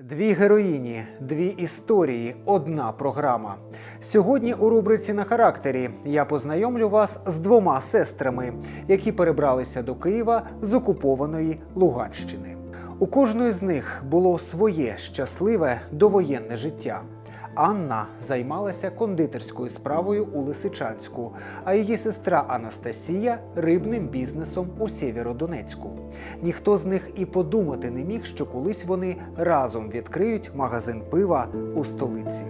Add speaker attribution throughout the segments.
Speaker 1: Дві героїні, дві історії, одна програма. Сьогодні у рубриці на характері я познайомлю вас з двома сестрами, які перебралися до Києва з окупованої Луганщини. У кожної з них було своє щасливе довоєнне життя. Анна займалася кондитерською справою у Лисичанську, а її сестра Анастасія рибним бізнесом у Сєвєродонецьку. Ніхто з них і подумати не міг, що колись вони разом відкриють магазин пива у столиці.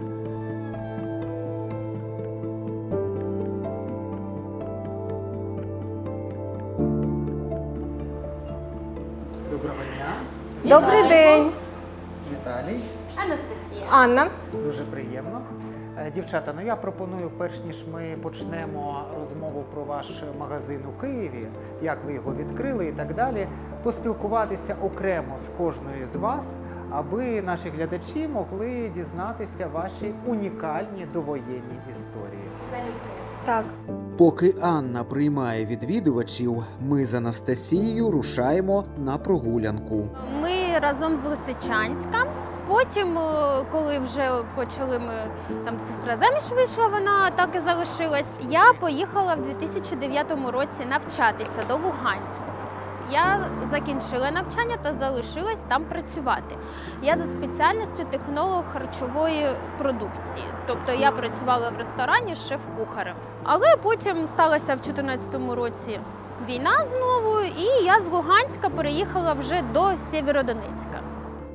Speaker 1: Доброго дня,
Speaker 2: Добрий день,
Speaker 1: Віталій.
Speaker 3: Анастасія.
Speaker 2: Анна.
Speaker 1: Дуже приємно. Е, Дівчата, ну я пропоную, перш ніж ми почнемо розмову про ваш магазин у Києві, як ви його відкрили і так далі, поспілкуватися окремо з кожною з вас, аби наші глядачі могли дізнатися ваші унікальні довоєнні історії.
Speaker 3: Залюбки.
Speaker 2: Так,
Speaker 1: Поки Анна приймає відвідувачів, ми з Анастасією рушаємо на прогулянку.
Speaker 3: Ми разом з Лисичанська. Потім, е, коли вже почали ми там сестра заміж вийшла, вона так і залишилась. Я поїхала в 2009 році навчатися до Луганську. Я закінчила навчання та залишилась там працювати. Я за спеціальністю технолог харчової продукції. Тобто я працювала в ресторані шеф-кухарем. Але потім сталася в 2014 році війна знову, і я з Луганська переїхала вже до Сєвєродонецька.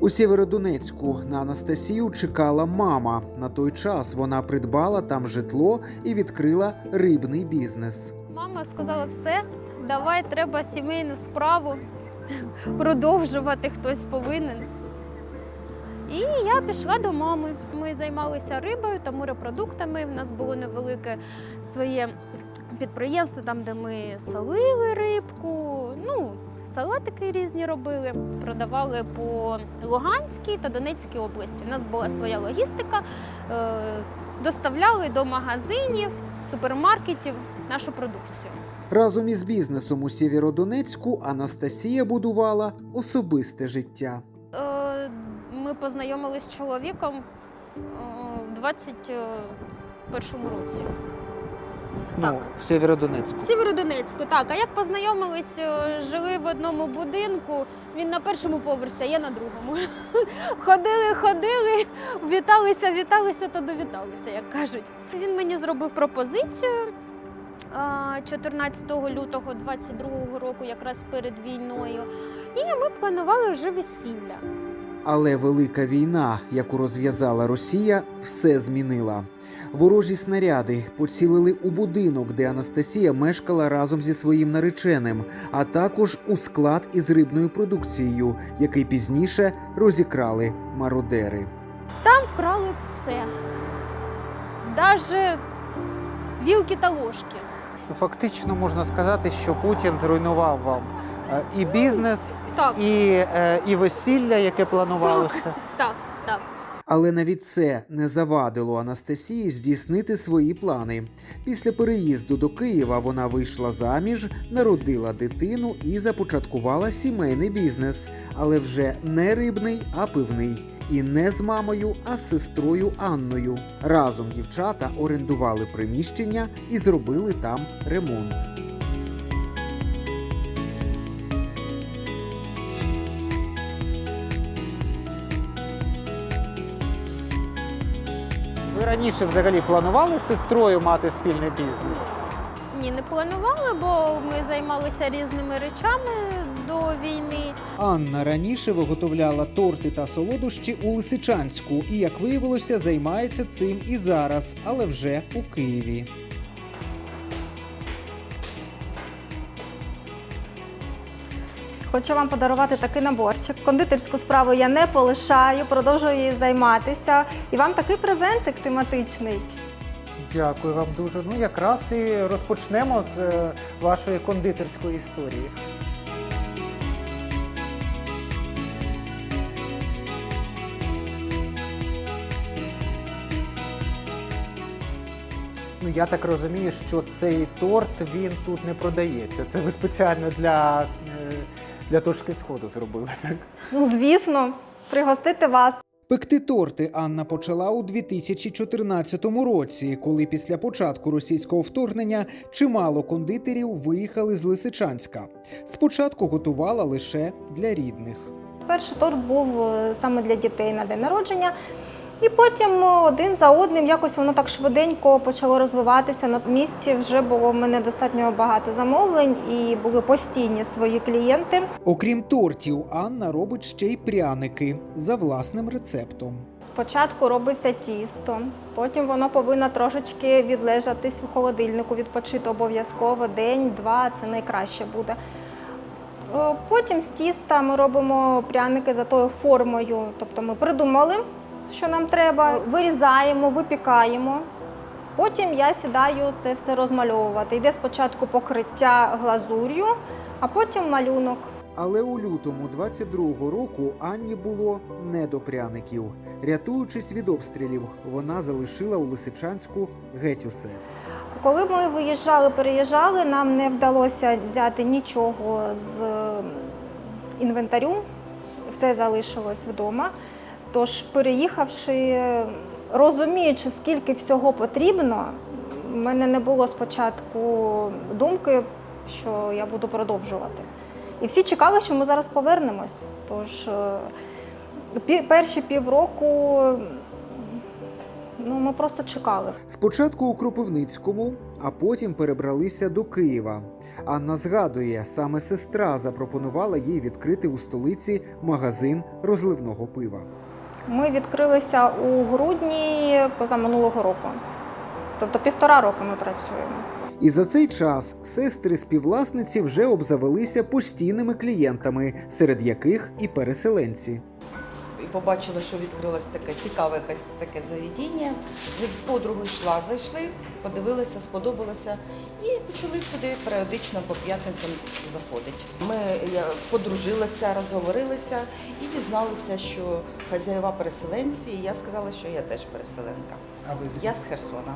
Speaker 1: У Сєвєродонецьку на Анастасію чекала мама. На той час вона придбала там житло і відкрила рибний бізнес.
Speaker 3: Мама сказала: все, давай треба сімейну справу продовжувати, хтось повинен. І я пішла до мами. Ми займалися рибою та морепродуктами. У нас було невелике своє підприємство, там, де ми солили рибку, ну, салатики різні робили, продавали по Луганській та Донецькій області. У нас була своя логістика, е, доставляли до магазинів, супермаркетів нашу продукцію.
Speaker 1: Разом із бізнесом у Сєвєродонецьку Анастасія будувала особисте життя.
Speaker 3: Е, Ми познайомилися з чоловіком е, в 21-му році.
Speaker 1: Ну, в Сєвєродонецьку.
Speaker 3: В Сєвєродонецьку, так. А як познайомились, е, жили в одному будинку. Він на першому поверсі, а я на другому. Ходили, ходили, віталися, віталися та довіталися, як кажуть. Він мені зробив пропозицію е, 14 лютого 22 року, якраз перед війною. І ми планували вже весілля.
Speaker 1: Але велика війна, яку розв'язала Росія, все змінила. Ворожі снаряди поцілили у будинок, де Анастасія мешкала разом зі своїм нареченим, а також у склад із рибною продукцією, який пізніше розікрали мародери.
Speaker 3: Там вкрали все. Навіть вілки та ложки.
Speaker 1: Фактично можна сказати, що Путін зруйнував вам е, і бізнес,
Speaker 3: Так,
Speaker 1: і, е, і весілля, яке планувалося.
Speaker 3: так, так.
Speaker 1: Але навіть це не завадило Анастасії здійснити свої плани. Після переїзду до Києва вона вийшла заміж, народила дитину і започаткувала сімейний бізнес, але вже не рибний, а пивний. І не з мамою, а з сестрою Анною. Разом дівчата орендували приміщення і зробили там ремонт. Ви раніше взагалі планували з сестрою мати спільний бізнес?
Speaker 3: Ні, не планували, бо ми займалися різними речами до війни.
Speaker 1: Анна раніше виготовляла торти та солодощі у Лисичанську і, як виявилося, займається цим і зараз, але вже у Києві.
Speaker 2: Хочу вам подарувати такий наборчик. Кондитерську справу я не полишаю, продовжую її займатися. І вам такий презентик тематичний.
Speaker 1: Дякую вам дуже. Ну якраз і розпочнемо з е, вашої кондитерської історії. Ну, я так розумію, що цей торт він тут не продається. Це ви спеціально для, е, для точки сходу зробили, так?
Speaker 2: Ну, звісно, пригостити вас.
Speaker 1: Пекти торти Анна почала у 2014 році, коли після початку російського вторгнення чимало кондитерів виїхали з Лисичанська. Спочатку готувала лише для рідних.
Speaker 2: Перший торт був е, саме для дітей на день народження. І потім е, один за одним якось воно так швиденько почало розвиватися. На місці вже було в мене достатньо багато замовлень і були постійні свої клієнти.
Speaker 1: Окрім тортів, Анна робить ще й пряники за власним рецептом.
Speaker 2: Спочатку робиться тісто, потім воно повинно трошечки відлежатись в холодильнику, відпочити обов'язково день-два, це найкраще буде. Потім з тіста ми робимо пряники за тою формою. Тобто ми придумали, що нам треба, вирізаємо, випікаємо. Потім я сідаю це все розмальовувати. Йде спочатку покриття глазур'ю, а потім малюнок.
Speaker 1: Але у лютому 22-го року Анні було не до пряників. Рятуючись від обстрілів, вона залишила у Лисичанську геть усе.
Speaker 2: Коли ми виїжджали, переїжджали, нам не вдалося взяти нічого з інвентарю, все залишилось вдома. Тож, переїхавши, розуміючи, скільки всього потрібно, в мене не було спочатку думки, що я буду продовжувати. І всі чекали, що ми зараз повернемось. Тож е, перші півроку ну, ми просто чекали.
Speaker 1: Спочатку у Кропивницькому, а потім перебралися до Києва. Анна згадує, саме сестра запропонувала їй відкрити у столиці магазин розливного пива.
Speaker 2: Ми відкрилися у грудні позаминулого року. Тобто півтора року ми працюємо.
Speaker 1: І за цей час сестри співвласниці вже обзавелися постійними клієнтами, серед яких і переселенці.
Speaker 4: Побачила, що відкрилось таке цікаве якесь таке заведення. З подругою йшла, зайшли, подивилися, сподобалося і почали сюди періодично по п'ятницям заходити. Ми подружилися, розговорилися і дізналися, що хазяєва переселенці, і я сказала, що я теж переселенка.
Speaker 1: А ви
Speaker 4: Я з Херсона.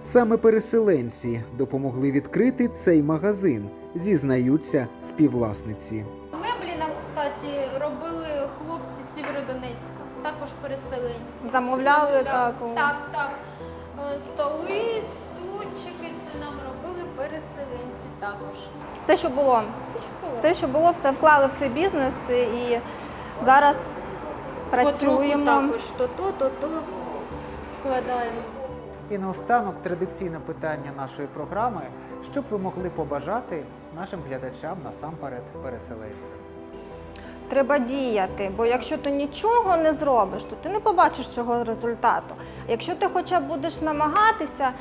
Speaker 1: Саме переселенці допомогли відкрити цей магазин, зізнаються співвласниці.
Speaker 3: Меблі нам, кстати, робили хлопці з Сєвєродонецька, також переселенці.
Speaker 2: Замовляли, так.
Speaker 3: Так, так. Е, Столи, стульчики це нам робили переселенці також.
Speaker 2: Все, що було,
Speaker 3: Це що було?
Speaker 2: все, що було, все вклали в цей бізнес і зараз
Speaker 3: Потроху
Speaker 2: працюємо.
Speaker 3: також то то, то то вкладаємо.
Speaker 1: І наостанок традиційне питання нашої програми: що б ви могли побажати нашим глядачам насамперед переселенцям?
Speaker 2: Треба діяти, бо якщо ти нічого не зробиш, то ти не побачиш цього результату. Якщо ти хоча б будеш намагатися,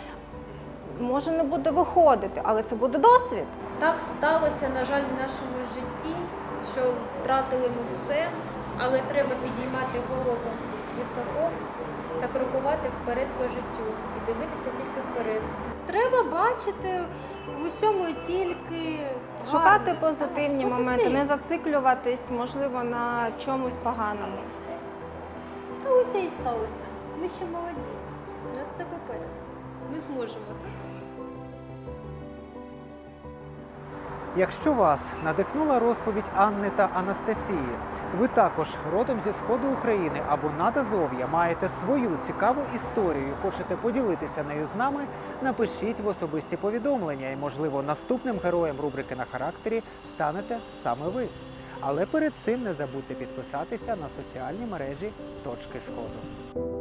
Speaker 2: може не буде виходити, але це буде досвід.
Speaker 3: Так сталося, на жаль, в нашому житті, що втратили ми все, але треба підіймати голову високо та крокувати вперед по життю і дивитися тільки вперед. Треба бачити в усьому тільки
Speaker 2: Шукати
Speaker 3: гарне.
Speaker 2: позитивні
Speaker 3: Так,
Speaker 2: моменти, не зациклюватись, можливо, на чомусь поганому.
Speaker 3: Сталося і сталося. Ми ще молоді. У нас все попереду. Ми зможемо.
Speaker 1: Якщо вас надихнула розповідь Анни та Анастасії, ви також родом зі сходу України або над Азов'я маєте свою цікаву історію, і хочете поділитися нею з нами, напишіть в особисті повідомлення, і можливо наступним героєм рубрики на характері станете саме ви. Але перед цим не забудьте підписатися на соціальні мережі Точки Сходу.